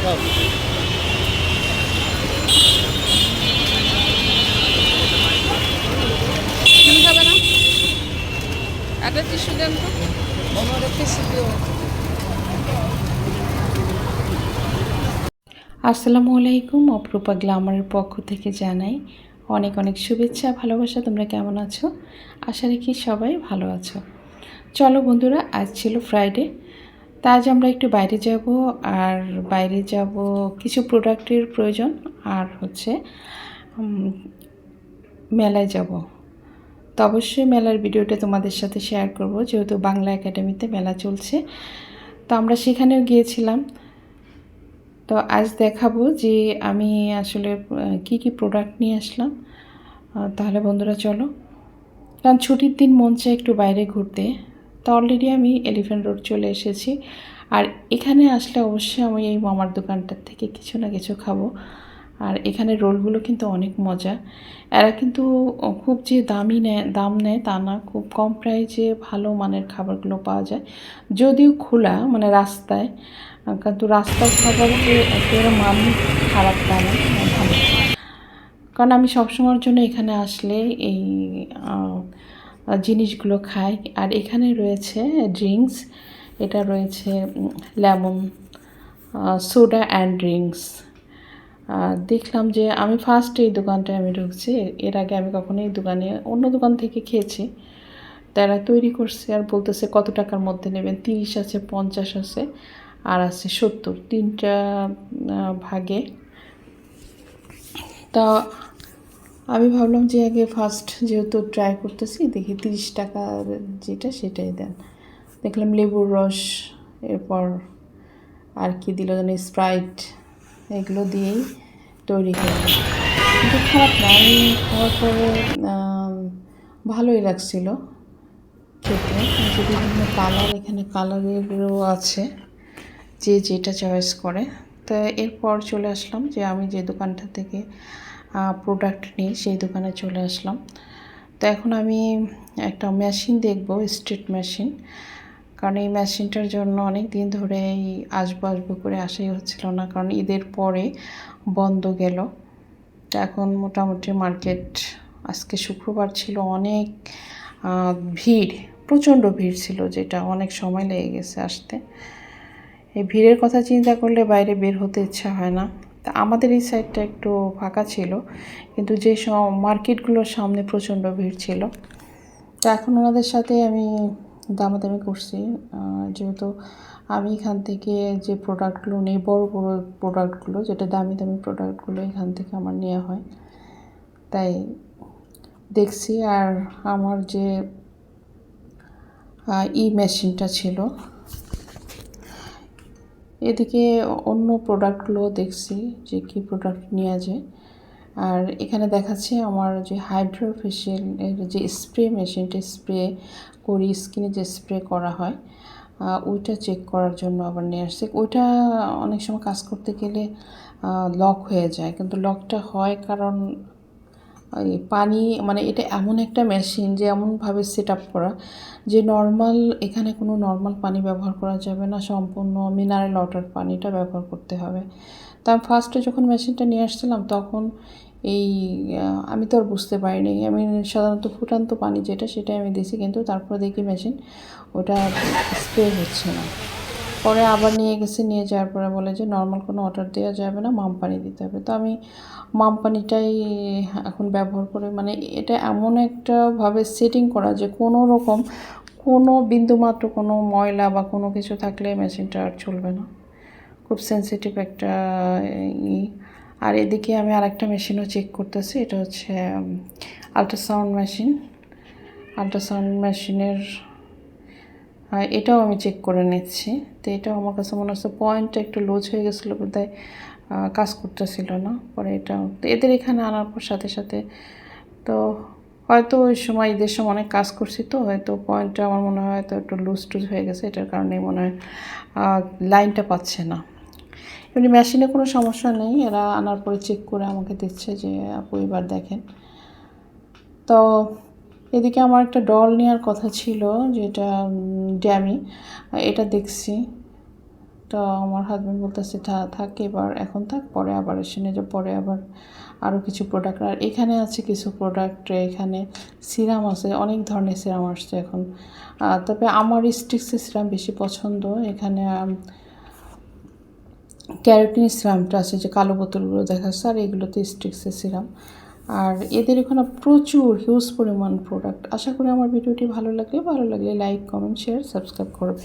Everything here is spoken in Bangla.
আসসালামু আলাইকুম, অপরূপা গ্লামারের পক্ষ থেকে জানাই অনেক অনেক শুভেচ্ছা, ভালোবাসা। তোমরা কেমন আছো? আশা রাখি সবাই ভালো আছো। চলো বন্ধুরা, আজ ছিল ফ্রাইডে তা আজ আমরা একটু বাইরে যাব আর বাইরে যাব কিছু প্রোডাক্টের প্রয়োজন আর হচ্ছে মেলায় যাব। তো অবশ্যই মেলার ভিডিওটা তোমাদের সাথে শেয়ার করব, যেহেতু বাংলা একাডেমিতে মেলা চলছে। তো আমরা সেখানেও গিয়েছিলাম। তো আজ দেখাবো যে আমি আসলে কি কি প্রোডাক্ট নিয়ে আসলাম। তাহলে বন্ধুরা চলো। কারণ ছুটির দিন মন চায় একটু বাইরে ঘুরতে। তো অলরেডি আমি এলিফ্যান্ট রোড চলে এসেছি। আর এখানে আসলে অবশ্যই আমি এই মামার দোকানটার থেকে কিছু না কিছু খাব। আর এখানে রোলগুলো কিন্তু অনেক মজা। এরা কিন্তু খুব যে দামি নেয় দাম নেয় তা না, খুব কম প্রাইজে ভালো মানের খাবারগুলো পাওয়া যায়। যদিও খোলা মানে রাস্তায় কিন্তু রাস্তার খাবার যে একেবারে মান খারাপ তা না ভালো। কারণ আমি সবসময়ের জন্য এখানে আসলে এই জিনিসগুলো খাই। আর এখানে রয়েছে ড্রিঙ্কস এটা রয়েছে লেমন সোডা অ্যান্ড ড্রিঙ্কস দেখলাম যে আমি ফার্স্ট এই দোকানটায় আমি ঢুকছি। এর আগে আমি কখনো এই দোকানে, অন্য দোকান থেকে খেয়েছি। তারা তৈরি করছে আর বলতেছে কত টাকার মধ্যে নেবেন? তিরিশ আছে, পঞ্চাশ আছে, আর আছে সত্তর। তিনটা ভাগে। তা আমি ভাবলাম যে আগে ফার্স্ট যেহেতু ট্রাই করতেছি, দেখি তিরিশ টাকা যেটা সেটাই দেন। দেখলাম লেবুর রস, এরপর আর কি দিল যেন স্প্রাইট এগুলো দিয়েই তৈরি করলাম। কিন্তু খারাপ না আমি খাওয়ার পরে ভালোই লাগছিল খেতে। কিন্তু বিভিন্ন কালার এখানে কালারেরও আছে, যে যেটা চয়েস করে। তো এরপর চলে আসলাম যে আমি যে দোকানটা থেকে প্রোডাক্ট নিয়ে সেই দোকানে চলে আসলাম। তো এখন আমি একটা মেশিন দেখব স্ট্রিট মেশিন কারণ এই মেশিনটার জন্য অনেক দিন ধরে এই আসব আসব করে আসাই হচ্ছিল না, কারণ ঈদের পরে বন্ধ গেল। তো এখন মোটামুটি মার্কেট আজকে শুক্রবার ছিল, অনেক ভিড়, প্রচণ্ড ভিড় ছিল যেটা অনেক সময় লেগে গেছে আসতে। এই ভিড়ের কথা চিন্তা করলে বাইরে বের হতে ইচ্ছা হয় না। তা আমাদের এই সাইডটা একটু ফাঁকা ছিল, কিন্তু যে মার্কেটগুলোর সামনে প্রচণ্ড ভিড় ছিল। তো এখন ওনাদের সাথে আমি দামাদামি করছি। যেহেতু আমি এখান থেকে যে প্রোডাক্টগুলো নেই, বড় বড় প্রোডাক্টগুলো, যেটা দামি দামি প্রোডাক্টগুলো এখান থেকে আমার নেওয়া হয়। তাই দেখছি, আর আমার যে ই মেশিনটা ছিল এদিকে অন্য প্রোডাক্টগুলো দেখছি যে কী প্রোডাক্ট নেওয়া যায়। আর এখানে দেখাচ্ছে আমার যে হাইড্রো ফেশিয়াল এর যে স্প্রে মেশিনটা স্প্রে করি স্কিনে যে স্প্রে করা হয় ওইটা চেক করার জন্য আবার নিয়ে আসছে। ওইটা অনেক সময় কাজ করতে গেলে লক হয়ে যায়। কিন্তু লকটা হয় কারণ পানি মানে এটা এমন একটা মেশিন যে এমনভাবে সেট আপ করা যে নর্মাল এখানে কোনো নর্মাল পানি ব্যবহার করা যাবে না। সম্পূর্ণ মিনারেল ওয়াটার পানিটা ব্যবহার করতে হবে। তা ফার্স্টে যখন মেশিনটা নিয়ে আসছিলাম, তখন এই আমি তো আর বুঝতে পারিনি। আমি সাধারণত ফুটান্ত পানি যেটা, সেটাই আমি দিয়েছি, কিন্তু তারপরে দেখি মেশিন ওটা স্প্রে হচ্ছে না। পরে আবার নিয়ে গেছে, নিয়ে যাওয়ার পরে বলে যে নর্মাল কোনো ওয়াটার দেওয়া যাবে না মাম পানি দিতে হবে। তো আমি মাম পানিটাই এখন ব্যবহার করে মানে এটা এমন একটা ভাবে সেটিং করা যে, কোনো রকম কোনো বিন্দুমাত্র কোনো ময়লা বা কোনো কিছু থাকলে মেশিনটা আর চলবে না। খুব সেন্সিটিভ একটা, ই। আর এদিকে আমি আরেকটা মেশিনও চেক করতেছি, এটা হচ্ছে আল্ট্রাসাউন্ড মেশিন আল্ট্রাসাউন্ড মেশিনের আর এটাও আমি চেক করে নিচ্ছি। তো এটাও আমার কাছে মনে হচ্ছে পয়েন্টটা একটু লুজ হয়ে গেছিল বোধহয় কাজ করতেছিল না। পরে এটা এদের এখানে আনার পর সাথে সাথে, তো হয়তো ওই সময় ঈদের সময় অনেক কাজ করছি তো, হয়তো পয়েন্টটা আমার মনে হয় হয়তো একটু লুজ টুজ হয়ে গেছে, এটার কারণে মনে হয় লাইনটা পাচ্ছে না। এমনি মেশিনে কোনো সমস্যা নেই, এরা আনার পরে চেক করে আমাকে দিচ্ছে যে, আপু এবার দেখেন। তো এদিকে আমার একটা ডল নেওয়ার কথা ছিল, যেটা ড্যামি এটা দেখছি। তো আমার হাজব্যান্ড বলতেছে, "থা- থাক এবার, এখন থাক, পরে আবার এসে নিয়ে যাও পরে আবার আরও কিছু প্রোডাক্ট আর এখানে আছে কিছু প্রোডাক্ট এখানে সিরাম আছে, অনেক ধরনের সিরাম আসছে এখন। তবে আমার স্টিক্সের সিরাম বেশি পছন্দ। এখানে ক্যারোটিন সিরামটা আছে, যে কালো বোতলগুলো দেখাচ্ছে, আর এগুলোতে স্টিক্সের সিরাম আর এদের এখানে প্রচুর হিউজ পরিমাণ প্রোডাক্ট আশা করি আমার ভিডিওটি ভালো লাগলে ভালো লাগলে লাইক কমেন্ট শেয়ার সাবস্ক্রাইব করবে।